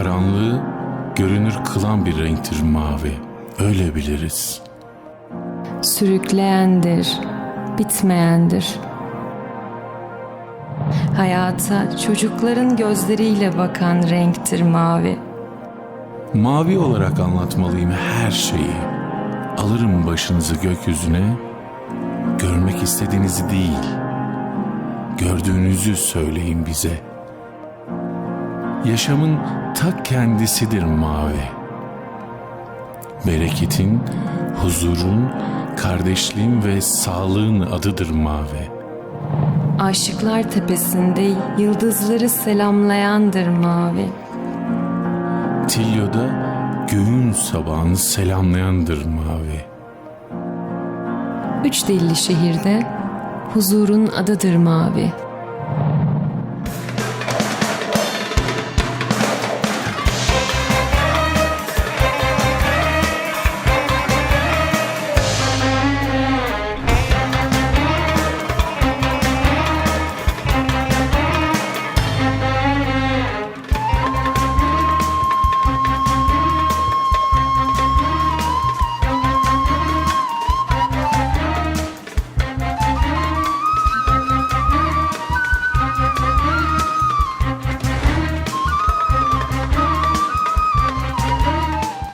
karanlığı görünür kılan bir renktir mavi. Öyle biliriz. Sürükleyendir, bitmeyendir. Hayata çocukların gözleriyle bakan renktir mavi. Mavi olarak anlatmalıyım her şeyi. Alırım başınızı gökyüzüne, görmek istediğinizi değil, gördüğünüzü söyleyin bize. Yaşamın ta kendisidir mavi. Bereketin, huzurun, kardeşliğin ve sağlığın adıdır mavi. Aşıklar tepesinde yıldızları selamlayandır mavi. Tilyo'da göğün sabahını selamlayandır mavi. Üç dilli şehirde huzurun adıdır mavi.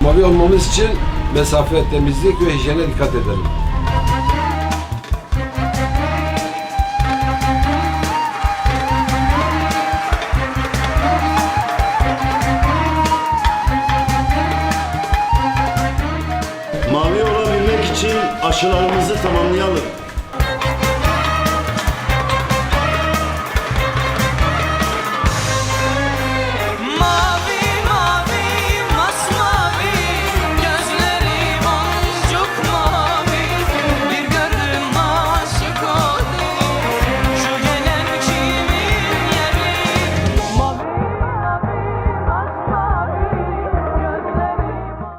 Mavi olmamız için mesafe, temizlik ve hijyene dikkat edelim. Mavi olabilmek için aşılarımızı tamamlayalım.